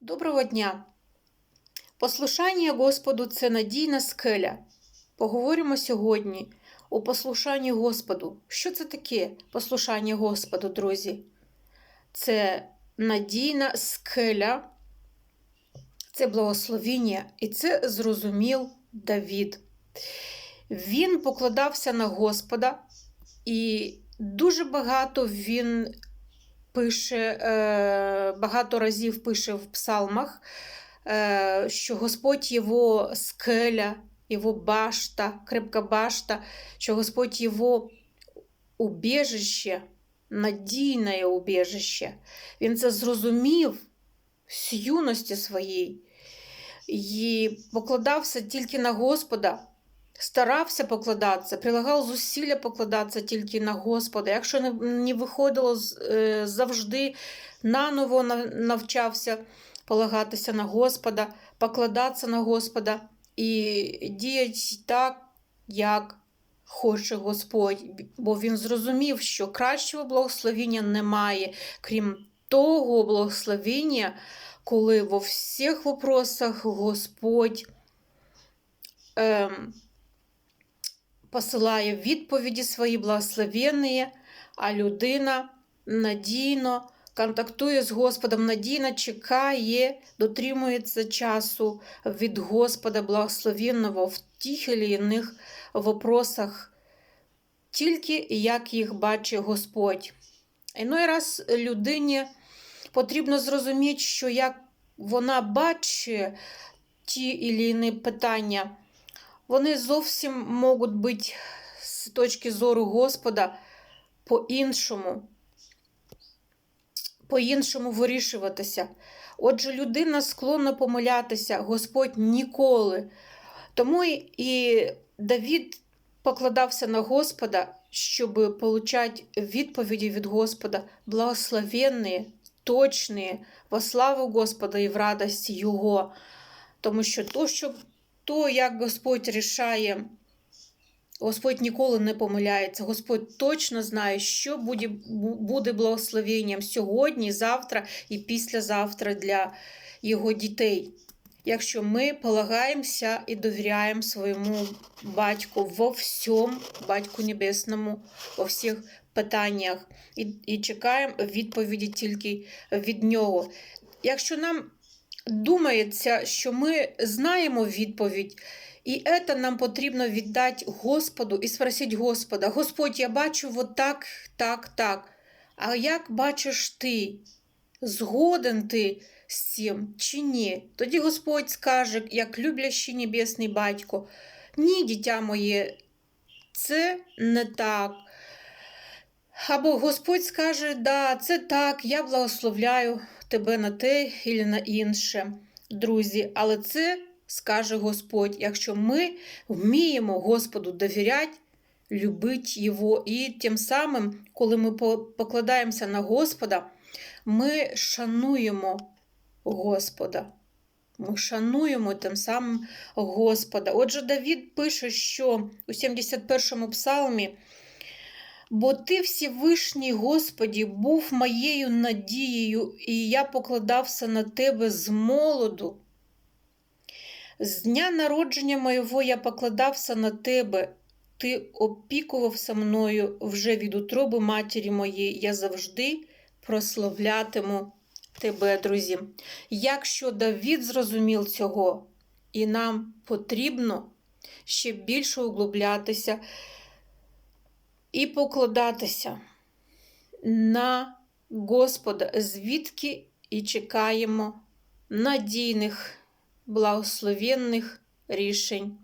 Доброго дня! Послушання Господу це надійна скеля. Поговоримо сьогодні у послушанні Господу. Що це таке послушання Господу, друзі? Це надійна скеля, це благословіння, і це зрозумів Давід. Він покладався на Господа, і дуже багато він пише, е, багато разів пише в псалмах, е, що Господь його скеля, його башта, крепка башта, що Господь його убіжище, надійне убіжище. Він це зрозумів з юності своєї і покладався тільки на Господа. Старався покладатися, прилагав зусилля покладатися тільки на Господа. Якщо не, не виходило е, завжди наново навчався полагатися на Господа, покладатися на Господа і діяти так, як хоче Господь. Бо він зрозумів, що кращого благословіння немає, крім того благословіння, коли во всіх вопросах Господь. Посилає відповіді свої благословенні, а людина надійно контактує з Господом, надійно чекає, дотримується часу від Господа благословенного в тих чи інших вопросах, тільки як їх бачить Господь. Іной раз людині потрібно зрозуміти, що як вона бачить ті і інші питання, вони зовсім можуть бути з точки зору Господа по-іншому, по-іншому вирішуватися. Отже, людина склонна помилятися, Господь ніколи. Тому і- Давід покладався на Господа, щоб отримати відповіді від Господа, благословенні, точні, во славу Господа і в радості Його. Тому що то, що то, як Господь рішає, Господь ніколи не помиляється. Господь точно знає, що буде, буде благословенням сьогодні, завтра і післязавтра для його дітей. Якщо ми полагаємося і довіряємо своєму батьку во всьому, батьку небесному, во всіх питаннях, і, і чекаємо відповіді тільки від нього. Якщо нам думається, що ми знаємо відповідь, і це нам потрібно віддати Господу і спросити Господа: Господь, я бачу вот так, так, так. А як бачиш ти? Згоден ти з цим чи ні? Тоді Господь скаже, як люблящий небесний батько: ні, дитя моє, це не так. Або Господь скаже, да, це так, я благословляю тебе на те і на інше, друзі. Але це скаже Господь, якщо ми вміємо Господу довіряти, любити Його, і тим самим, коли ми покладаємося на Господа, ми шануємо Господа. Ми шануємо тим самим Господа. Отже, Давід пише, що у 71-му псалмі. Бо ти, Всевишній Господі, був моєю надією, і я покладався на тебе з молоду. З дня народження моєго я покладався на тебе, ти опікувався мною вже від утроби матері моєї. Я завжди прославлятиму тебе, друзі. Якщо Давід зрозумів цього, і нам потрібно ще більше углублятися і покладатися на Господа, звідки і чекаємо надійних, благословенних рішень